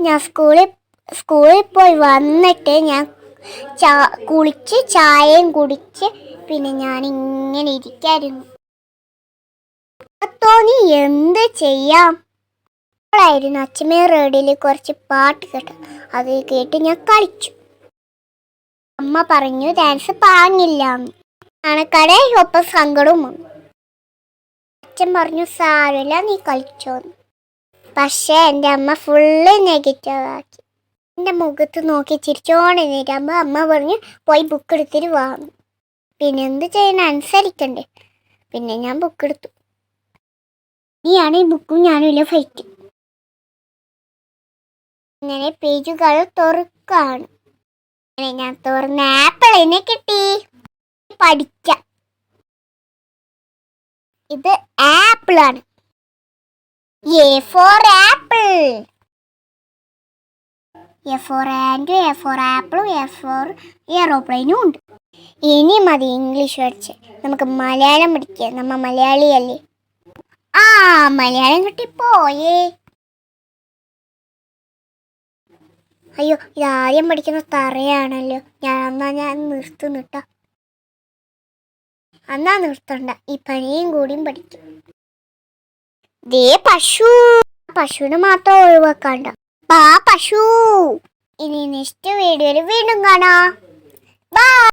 ഞാൻ സ്കൂളിൽ സ്കൂളിൽ പോയി വന്നിട്ട് ഞാൻ ചാ കുളിച്ച് ചായയും കുടിച്ച് പിന്നെ ഞാൻ ഇങ്ങനെ ഇരിക്കായിരുന്നു തോന്നി എന്ത് ചെയ്യാം? അപ്പോഴായിരുന്നു അച്ഛമ്മ റേഡിയോയിൽ കുറച്ച് പാട്ട് കേട്ടു അത് കേട്ട് ഞാൻ കളിച്ചു. അമ്മ പറഞ്ഞു ഡാൻസ് പാങ്ങില്ല അണക്കടെ ഒപ്പം സങ്കടവും അച്ഛൻ പറഞ്ഞു സാരമില്ല നീ കളിച്ചോന്ന്. പക്ഷേ എന്റെ അമ്മ ഫുള്ള് നെഗറ്റീവ് ആക്കി. എന്റെ മുഖത്ത് നോക്കി ചിരിച്ചോണ്ട് നിന്നിട്ടാകുമ്പോൾ അമ്മ പറഞ്ഞു പോയി ബുക്ക് എടുത്തിട്ട് വാങ്ങും പിന്നെ എന്ത് ചെയ്യണം അനുസരിക്കണ്ടേ. പിന്നെ ഞാൻ ബുക്ക് എടുത്തു. ഇനിയാണ് ഈ ബുക്കും ഞാനും ഇല്ല ഫൈറ്റ് ഇങ്ങനെ പേജുകൾ തുറക്കാണ്. അങ്ങനെ ഞാൻ തുറന്ന ആപ്പിളിനെ കിട്ടി. പഠിക്കാം. ഇത് ആപ്പിൾ ആണ് for apple. A for and A for ആപ്പിളും എ ഫോർ എയറോപ്ലെയിനും ഉണ്ട്. ഇനി മതി ഇംഗ്ലീഷ് പഠിച്ച്. നമുക്ക് മലയാളം പഠിക്കുക നമ്മ മലയാളിയല്ലേ? ആ മലയാളം കിട്ടിപ്പോയേ. അയ്യോ ഇതാദ്യം പഠിക്കുന്ന തറയാണല്ലോ. ഞാൻ എന്നാ ഞാൻ നിർത്തുന്നിട്ട എന്നാ നിർത്തണ്ട. ഈ പനിയും കൂടിയും പഠിക്കും. ദേ പശു. പശുവിന് മാത്രം ഒഴിവാക്കാണ്ട. ബാ പശു. ഇനി നെക്സ്റ്റ് വീഡിയോയിൽ വീണ്ടും കാണാം. ബൈ